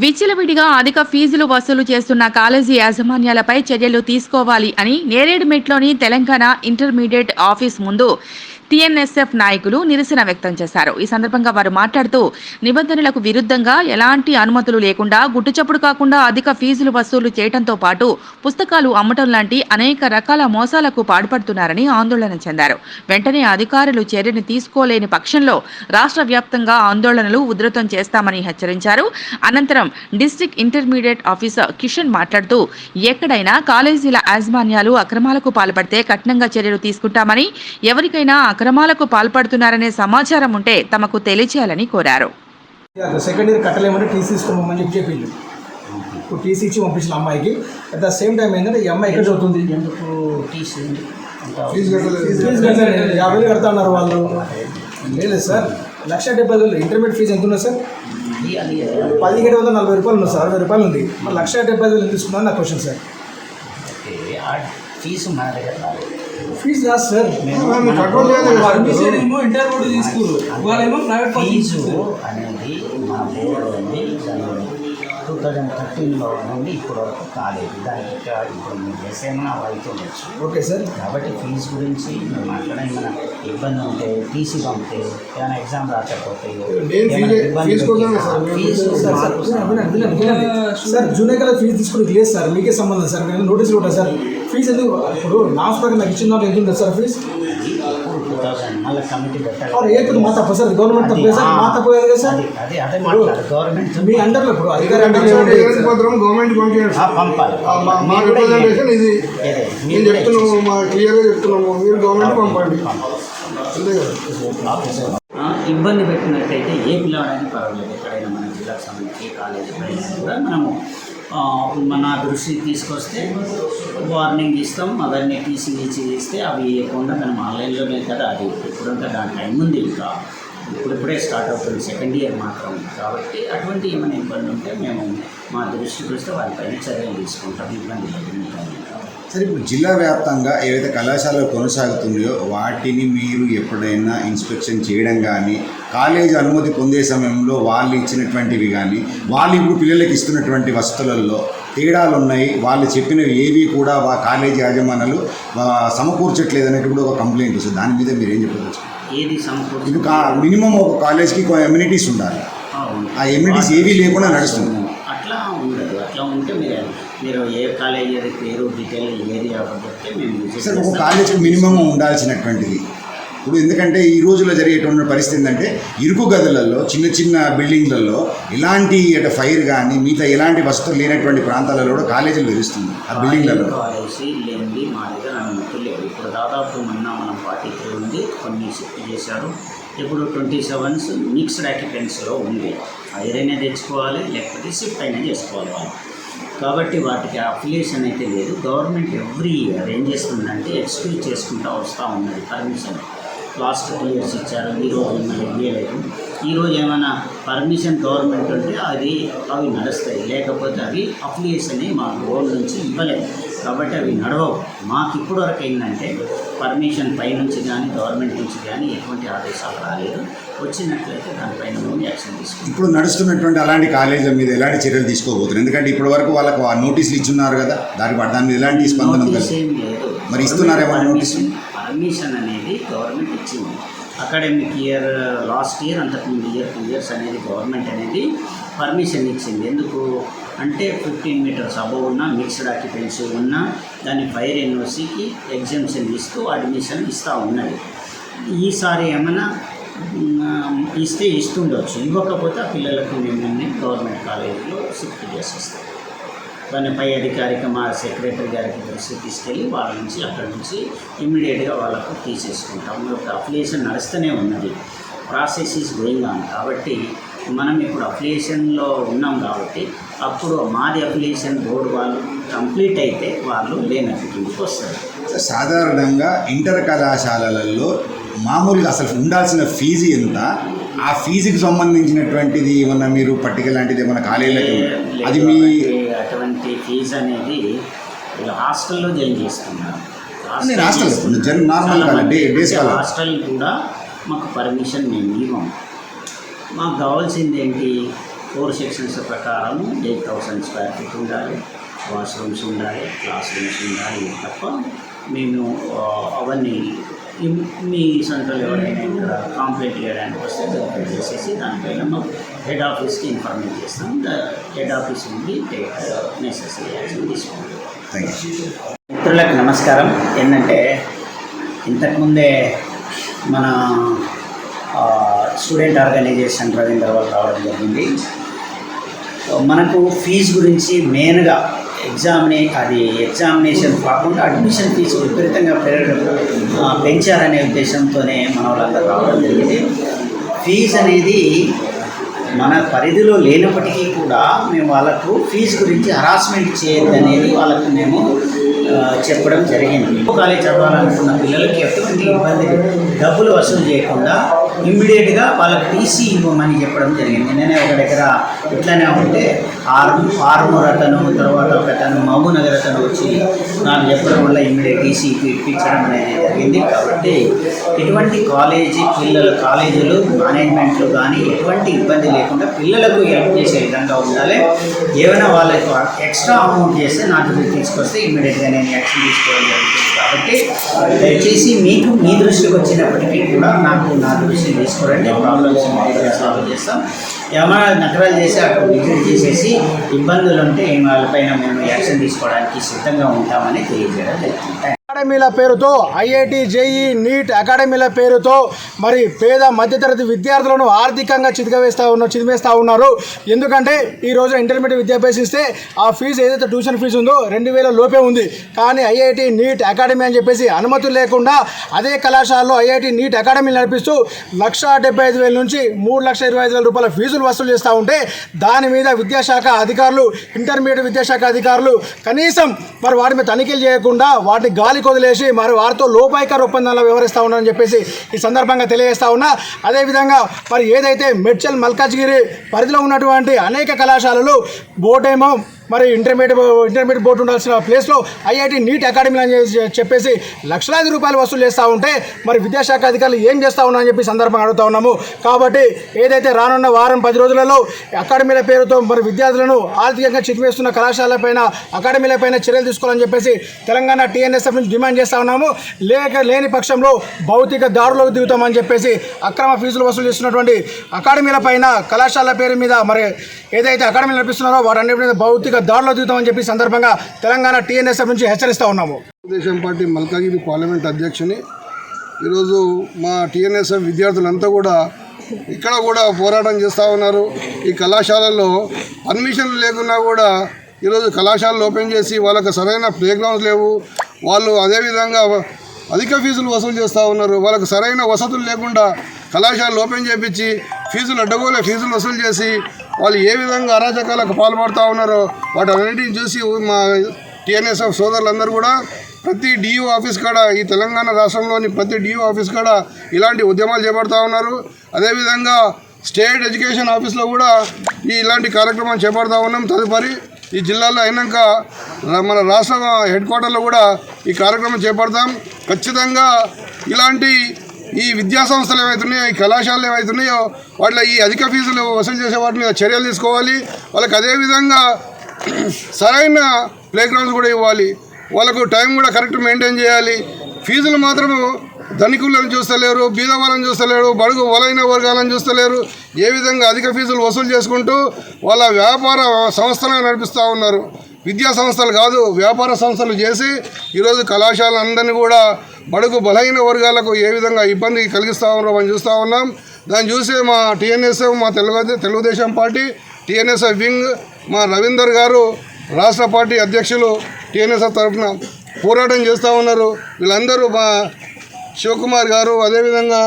విచ్చలవిడిగా అధిక ఫీజులు వసూలు చేస్తున్న కాలేజీ యాజమాన్యాలపై చర్యలు తీసుకోవాలి అని నేరేడుమెట్లోని తెలంగాణ ఇంటర్మీడియట్ ఆఫీస్ ముందు టీఎన్ఎస్ఎఫ్ నాయకులు నిరసన వ్యక్తం చేశారు. ఈ సందర్భంగా వారు మాట్లాడుతూ నిబంధనలకు విరుద్ధంగా ఎలాంటి అనుమతులు లేకుండా గుట్టుచప్పుడు కాకుండా అధిక ఫీజులు వసూలు చేయడంతో పాటు పుస్తకాలు అమ్మటం లాంటి అనేక రకాల మోసాలకు పాల్పడుతున్నారని ఆందోళన చెందారు. వెంటనే అధికారులు చర్యను తీసుకోలేని పక్షంలో రాష్ట్ర వ్యాప్తంగా ఆందోళనలు ఉధృతం చేస్తామని హెచ్చరించారు. అనంతరం డిస్టిక్ ఇంటర్మీడియట్ ఆఫీసర్ కిషన్ మాట్లాడుతూ ఎక్కడైనా కాలేజీల యాజమాన్యాలు అక్రమాలకు పాల్పడితే కఠినంగా చర్యలు తీసుకుంటామని ఎవరికైనా అక్రమాలకు పాల్పడుతున్నారనే సమాచారం ఉంటే తమకు తెలియచేయాలని కోరారు. సెకండ్ ఇయర్ కట్టలేమంటే టీసీ తీసుకోమని చెప్పి చెప్పిండు ఇప్పుడు టీసీ ఇచ్చి పంపించిన అమ్మాయికి. అట్ ద సేమ్ టైం ఏంటంటే ఈ అమ్మాయి ఎక్కడ చదువుతుంది? ఎందుకు టీసీ ఫీజు కట్టలేదు. యాభై వేలు కడతా ఉన్నారు వాళ్ళు. లేదు సార్. లక్ష డెబ్బై వేలు. ఇంటర్మీడియట్ ఫీజు ఎంత ఉన్నది సార్? పదిహేడు వందల నలభై రూపాయలు ఉంది సార్. అరవై రూపాయలు ఉంది. మరి లక్ష డెబ్బై వేలు ఎందుకు తీసుకున్నాను నా క్వశ్చన్ సార్. ఫీజు మన దగ్గర ఫీజు కాదు సార్. పర్మిషన్ ఏమో ఇంటర్ బోర్డు తీసుకురు. వాళ్ళేమో ప్రైవేట్ ఫీజు అనేది మన బోర్డు టూ థౌజండ్ థర్టీన్లో నుండి ఇప్పటి వరకు కాలేదు. దానికి ఇప్పుడు మీరు చేసేమన్నా అవుతుండొచ్చు ఓకే సార్. కాబట్టి ఫీజు గురించి మేము మాట్లాడే ఏమైనా ఇబ్బంది ఉంటే టీసీ పంపితే ఏమైనా ఎగ్జామ్ రాకపోతే ఏమైనా సార్ జూనియర్ కదా ఫీజు తీసుకుని లేదు సార్ మీకే సంబంధం సార్ నేను నోటీసులు ఉంటాయి సార్. ఫీజు ఎందుకు ఇప్పుడు లాస్ట్ ప్రకారం నాకు ఇచ్చిన ఎంత ఉంటుంది సార్ ఫీజు? కమిటీ పెట్టాలి. తప్ప సార్ గవర్నమెంట్ తప్పే సార్ మా తప్పు కాదు కదా సార్? అది అదే అదే మాట్లాడు గవర్నమెంట్ మీ అండర్లో ఇప్పుడు అధికారి అంటే పత్రం గవర్నమెంట్ పంపించారు ఆ, పంపాలి మా మా మీరు కూడా రిప్రజెంటేషన్ ఇది. ఏదే, మీరు మేము కూడా చెప్తున్నాము మా క్లియర్గా చెప్తున్నాము. మీరు గవర్నమెంట్ పంపండి. అంతే కదా. ఆఫీసర్. ఆ, ఇబ్బంది పెట్టినట్టయితే ఏ పిల్లవాడైనా పర్వాలేదు. ఎక్కడైనా మన జిల్లాకు సంబంధించి ఏ కాలేజీ కూడా మనము మన దృష్టికి తీసుకొస్తే వార్నింగ్ ఇస్తాం అవన్నీ టీసీ ఇచ్చి ఇస్తే అవి ఇవ్వకుండా మనం ఆన్లైన్లోనే కదా అది ఇప్పుడంతా దాని టైం ఉంది ఇంకా. ఇప్పుడిప్పుడే స్టార్ట్ అవుతుంది సెకండ్ ఇయర్ మాత్రం. కాబట్టి అటువంటి ఏమైనా ఇబ్బంది ఉంటే మేము మా దృష్టికి వస్తే వారిపైన చర్యలు తీసుకుంటాం ఇబ్బంది సరే ఇప్పుడు జిల్లా వ్యాప్తంగా ఏవైతే కళాశాలలు కొనసాగుతున్నాయో వాటిని మీరు ఎప్పుడైనా ఇన్స్పెక్షన్ చేయడం కానీ కాలేజీ అనుమతి పొందే సమయంలో వాళ్ళు ఇచ్చినటువంటివి కానీ వాళ్ళు ఇప్పుడు పిల్లలకి ఇస్తున్నటువంటి వస్తువులలో తేడాలు ఉన్నాయి వాళ్ళు చెప్పినవి ఏవి కూడా వా కాలేజీ యాజమాన్యాలు సమకూర్చట్లేదు అనేటి కూడా ఒక కంప్లైంట్ వస్తుంది. దాని మీద మీరు ఏం చెప్పవచ్చు ఏది సమకూర్చు? ఇప్పుడు కా మినిమం ఒక కాలేజ్కి ఎమ్యూనిటీస్ ఉండాలి. ఆ ఎమ్యూనిటీస్ ఏవీ లేకుండా నడుస్తుంది. అట్లా ఉండదు. అట్లా ఉంటే మీరు మీరు ఏ కాలేజీ పేరు డీటెయిల్ ఏరియా చెప్తే మేము విజిట్ సార్ ఒక. కాలేజీకి మినిమం ఉండాల్సినటువంటిది. ఇప్పుడు ఎందుకంటే ఈ రోజుల్లో జరిగేటువంటి పరిస్థితి ఏంటంటే ఇరుకు గదులలో చిన్న చిన్న బిల్డింగ్లలో ఇలాంటి అంటే ఫైర్ కానీ మిగతా ఎలాంటి వస్తువులు లేనటువంటి ప్రాంతాలలో కూడా కాలేజీలు వెలుస్తుంది ఆ బిల్డింగ్లలో. కాలేజీ లేనిది మా దగ్గర అనుమతులు లేవు. ఇప్పుడు దాదాపు మొన్న మనం ఫార్టీ త్రీ ఉంది కొన్ని షిఫ్ట్ చేశారు. ఇప్పుడు ట్వంటీ సెవెన్స్ మిక్స్డ్ ఆక్యుపెన్సీలో ఉంది. ఐరైనా తెచ్చుకోవాలి లేకపోతే షిఫ్ట్ అయినా చేసుకోవాలి వాళ్ళు. కాబట్టి వాటికి అప్లికేషన్ అయితే లేదు. గవర్నమెంట్ ఎవ్రీ ఇయర్ ఏం చేస్తుందంటే ఎక్స్క్యూజ్ చేసుకుంటూ వస్తూ ఉన్నది. పర్మిషన్. లాస్ట్ టూ ఇయర్స్ ఇచ్చారు. ఈ రోజు మళ్ళీ ఇవ్వలేదు ఈ రోజు ఏమైనా పర్మిషన్ గవర్నమెంట్ ఉంటే అది అవి నడుస్తాయి. లేకపోతే అవి అప్లికేషన్ మా బోర్డు నుంచి ఇవ్వలేదు కాబట్టి అవి నడవవు. మాకు ఇప్పుడు వరకు ఏంటంటే పర్మిషన్ పై నుంచి కానీ గవర్నమెంట్ నుంచి కానీ ఎటువంటి ఆదేశాలు రాలేదు. వచ్చినట్లయితే దానిపైన మేము యాక్షన్ తీసుకుంటాం. ఇప్పుడు నడుస్తున్నటువంటి అలాంటి కాలేజీల మీద ఎలాంటి చర్యలు తీసుకోబోతున్నారు? ఎందుకంటే ఇప్పటి వరకు వాళ్ళకు ఆ నోటీసులు ఇచ్చున్నారు కదా. దాని దాని మీద ఎలాంటి స్పందన మరి ఇస్తున్నారేమో పర్మిషన్ పర్మిషన్ అనేది గవర్నమెంట్ ఇచ్చింది. అకాడమిక్ ఇయర్ లాస్ట్ ఇయర్ అంతకుముందు ఇయర్ టూ ఇయర్స్ అనేది గవర్నమెంట్ అనేది పర్మిషన్ ఇచ్చింది. ఎందుకు? అంటే ఫిఫ్టీన్ మీటర్స్ అబవ్ ఉన్న మిక్స్డ్ ఆక్యుపెన్సీ ఉన్న దాన్ని ఫైర్ ఎన్ఓసికి ఎగ్జామ్షన్ ఇస్తూ అడ్మిషన్ ఇస్తూ ఉన్నది. ఈసారి ఏమైనా ఇస్తే ఇస్తుండొచ్చు. ఇవ్వకపోతే ఆ పిల్లలకు మేము గవర్నమెంట్ కాలేజీలో షిఫ్ట్ చేసేస్తాం. దాని పై అధికారిక మా సెక్రటరీ గారికి దృష్టి తీసుకెళ్ళి వాళ్ళ నుంచి అక్కడి నుంచి ఇమ్మీడియట్గా వాళ్ళకు తీసేసుకుంటాం. ఒక అప్లికేషన్ నడుస్తూనే ఉన్నది. ప్రాసెస్ ఈజ్ గోయింగ్ ఆన్ కాబట్టి మనం ఇప్పుడు అప్లికేషన్లో ఉన్నాం కాబట్టి అప్పుడు మాది అప్లికేషన్ బోర్డు వాళ్ళు కంప్లీట్ అయితే వాళ్ళు లేనట్టు కిందకి వస్తారు. సాధారణంగా ఇంటర్ కళాశాలలలో మామూలుగా అసలు ఉండాల్సిన ఫీజు ఎంత? ఆ ఫీజుకి సంబంధించినటువంటిది ఏమన్నా మీరు పట్టిక లాంటిది ఏమన్నా కాలేజీలకి అది మీ అటువంటి- ఫీజు అనేది వీళ్ళు హాస్టల్లో జాయిన్ చేస్తున్నారు. నేను హాస్టల్ జన్ నార్మల్. హాస్టల్ కూడా మాకు పర్మిషన్ మేము ఇవ్వం. మాకు కావాల్సింది ఏంటి? ఫోర్ సెక్షన్స్ ప్రకారం ఎయిట్ థౌసండ్ స్క్వేర్ ఫీట్ ఉండాలి వాష్రూమ్స్ ఉండాలి క్లాస్ రూమ్స్ ఉండాలి తప్ప మేము అవన్నీ మీ సెంట్రల్ ఎవరైనా ఇక్కడ కాంప్లైంట్ చేయడానికి వస్తే చేసేసి దానిపైన మా హెడ్ ఆఫీస్కి ఇన్ఫర్మేట్ చేస్తాం. ద హెడ్ ఆఫీస్ నుండి నెసెసరీ యాక్షన్ తీసుకుంటాం మిత్రులకు నమస్కారం. ఏంటంటే ఇంతకుముందే మన స్టూడెంట్ ఆర్గనైజేషన్ రవీంద్ర వాళ్ళు రావడం జరిగింది. మనకు ఫీజు గురించి మెయిన్గా ఎగ్జామినే అది ఎగ్జామినేషన్ కాకుండా అడ్మిషన్ ఫీజు విపరీతంగా పెరగడం పెంచారనే ఉద్దేశంతోనే మన వాళ్ళందరూ రావడం జరిగింది. ఫీజు అనేది మన పరిధిలో లేనప్పటికీ కూడా మేము వాళ్ళకు ఫీజు గురించి హరాస్మెంట్ చేయొద్దు అనేది వాళ్ళకు మేము చెప్పడం జరిగింది. కాలేజ్ చదవాలనుకున్న పిల్లలకి ఎటువంటి ఇబ్బంది డబ్బులు వసూలు చేయకుండా ఇమ్మీడియట్గా వాళ్ళకి టీసీ ఇవ్వమని చెప్పడం జరిగింది. నేనే ఒక దగ్గర ఇట్లానే ఉంటే ఆరు ఆర్మూర్ అతను తర్వాత ఒక అతను మహబూనగర్ అతను వచ్చి నాకు చెప్పడం వల్ల ఇమ్మీడియట్ టీసీ ఇప్పించడం అనేది జరిగింది. కాబట్టి ఎటువంటి కాలేజీ పిల్లల కాలేజీలు మేనేజ్మెంట్లు కానీ ఎటువంటి ఇబ్బంది లేకుండా పిల్లలకు హెల్ప్ చేసే విధంగా ఉండాలి. ఏమైనా వాళ్ళకు ఎక్స్ట్రా అమౌంట్ చేస్తే నా దృష్టికి తీసుకొస్తే ఇమ్మీడియట్గా నేను యాక్షన్ తీసుకోవడం జరుగుతుంది కాబట్టి దయచేసి మీకు మీ దృష్టికి వచ్చినప్పటికీ కూడా నాకు నా దృష్టికి తీసుకురండి. ప్రాబ్లమ్స్ సాల్వ్ చేస్తాం. ఏమైనా నకరాలు చేసి అక్కడ విజిట్ చేసేసి ఇబ్బందులు ఉంటే వాళ్ళపైన మేము యాక్షన్ తీసుకోవడానికి సిద్ధంగా ఉంటామని తెలియజేయడం జరుగుతుంది అకాడమీల పేరుతో ఐఐటి జేఈ నీట్ అకాడమీల పేరుతో మరి పేద మధ్యతరగతి విద్యార్థులను ఆర్థికంగా చితికవేస్తా ఉన్న చిదిమేస్తూ ఉన్నారు. ఎందుకంటే ఈ రోజు ఇంటర్మీడియట్ విద్య అభ్యసిస్తే ఆ ఫీజు ఏదైతే ట్యూషన్ ఫీజు ఉందో రెండు వేల లోపే ఉంది. కానీ ఐఐటి నీట్ అకాడమీ అని చెప్పేసి అనుమతులు లేకుండా అదే కళాశాలలో ఐఐటి నీట్ అకాడమీ నడిపిస్తూ లక్ష డెబ్బై ఐదు వేల నుంచి మూడు లక్షల ఇరవై ఐదు వేల రూపాయల ఫీజులు వసూలు చేస్తూ ఉంటే దాని మీద విద్యాశాఖ అధికారులు ఇంటర్మీడియట్ విద్యాశాఖ అధికారులు కనీసం మరి వాటి మీద తనిఖీలు చేయకుండా వాటిని గాలి వదిలేసి మరి వారితో లోపాయికార ఒప్పందాల్లో వ్యవహరిస్తూ ఉన్నారని చెప్పేసి ఈ సందర్భంగా తెలియజేస్తా ఉన్నా. అదేవిధంగా మరి ఏదైతే మెడ్చల్ మల్కాజ్గిరి పరిధిలో ఉన్నటువంటి అనేక కళాశాలలు బోటేమో మరి ఇంటర్మీడియట్ ఇంటర్మీడియట్ బోర్డు ఉండాల్సిన ప్లేస్లో ఐఐటి నీట్ అకాడమీ అని చెప్పేసి లక్షలాది రూపాయలు వసూలు చేస్తూ ఉంటే మరి విద్యాశాఖ అధికారులు ఏం చేస్తూ ఉన్నారని చెప్పి సందర్భంగా అడుగుతా ఉన్నాము. కాబట్టి ఏదైతే రానున్న వారం పది రోజులలో అకాడమీల పేరుతో మరి విద్యార్థులను ఆర్థికంగా చితివేస్తున్న కళాశాలపైన అకాడమీలపైన చర్యలు తీసుకోవాలని చెప్పేసి తెలంగాణ టీఎన్ఎస్ఎఫ్ నుంచి డిమాండ్ చేస్తా ఉన్నాము. లేక లేని పక్షంలో భౌతిక దారులకు దిగుతామని చెప్పేసి అక్రమ ఫీజులు వసూలు చేస్తున్నటువంటి అకాడమీల పైన కళాశాల పేరు మీద మరి ఏదైతే అకాడమీలు నడిపిస్తున్నారో వాటన్నిటి మీద భౌతిక దారులు దిగుతామని చెప్పి సందర్భంగా తెలంగాణ టీఎన్ఎస్ఎఫ్ నుంచి హెచ్చరిస్తూ ఉన్నాము. తెలుగుదేశం పార్టీ మల్కాగిరి పార్లమెంట్ అధ్యక్షుని. ఈరోజు మా టీఎన్ఎస్ఎఫ్ విద్యార్థులంతా కూడా ఇక్కడ కూడా పోరాటం చేస్తూ ఉన్నారు. ఈ కళాశాలలో పర్మిషన్లు లేకున్నా కూడా ఈరోజు కళాశాలలు ఓపెన్ చేసి వాళ్ళకు సరైన ప్లే గ్రౌండ్స్ లేవు. వాళ్ళు అదేవిధంగా అధిక ఫీజులు వసూలు చేస్తూ ఉన్నారు. వాళ్ళకి సరైన వసతులు లేకుండా కళాశాలలు ఓపెన్ చేపించి ఫీజులు అడ్డగోలే ఫీజులు వసూలు చేసి వాళ్ళు ఏ విధంగా అరాచకాలకు పాల్పడుతూ ఉన్నారో వాటన్నిటిని చూసి మా టీఎన్ఎస్ఎఫ్ సోదరులందరూ కూడా ప్రతి డియూ ఆఫీస్ కాడ ఈ తెలంగాణ రాష్ట్రంలోని ప్రతి డియూ ఆఫీస్ కాడ ఇలాంటి ఉద్యమాలు చేపడతా ఉన్నారు. అదేవిధంగా స్టేట్ ఎడ్యుకేషన్ ఆఫీస్లో కూడా ఈ ఇలాంటి కార్యక్రమాలు చేపడతా ఉన్నాం. తదుపరి ఈ జిల్లాలో అయినాక మన రాష్ట్ర హెడ్ క్వార్టర్లో కూడా ఈ కార్యక్రమం చేపడతాం. ఖచ్చితంగా ఇలాంటి ఈ విద్యా సంస్థలు ఏవైతున్నాయో ఈ కళాశాలలు ఏవైతున్నాయో వాటిలో ఈ అధిక ఫీజులు వసూలు చేసే వాటి మీద చర్యలు తీసుకోవాలి. వాళ్ళకి అదేవిధంగా సరైన ప్లేగ్రౌండ్స్ కూడా ఇవ్వాలి. వాళ్ళకు టైం కూడా కరెక్ట్ మెయింటైన్ చేయాలి. ఫీజులు మాత్రము ధనికులను చూస్తలేరు బీద వాళ్ళని చూస్తలేరు బడుగు బలైన వర్గాలను చూస్తలేరు. ఏ విధంగా అధిక ఫీజులు వసూలు చేసుకుంటూ వాళ్ళ వ్యాపార సంస్థలను నడిపిస్తూ ఉన్నారు. విద్యా సంస్థలు కాదు వ్యాపార సంస్థలు చేసి ఈరోజు కళాశాలలందరినీ కూడా బడుగు బలహీన వర్గాలకు ఏ విధంగా ఇబ్బంది కలిగిస్తూ ఉన్నారో మనం చూస్తూ ఉన్నాం. దాన్ని చూసి మా టీఎన్ఎస్ఎఫ్ మా Telugu Telugudesam party TNSF wing మా రవీందర్ గారు రాష్ట్ర పార్టీ అధ్యక్షులు టీఎన్ఎస్ఎఫ్ తరఫున పోరాటం చేస్తూ ఉన్నారు. వీళ్ళందరూ మా శివకుమార్ గారు అదేవిధంగా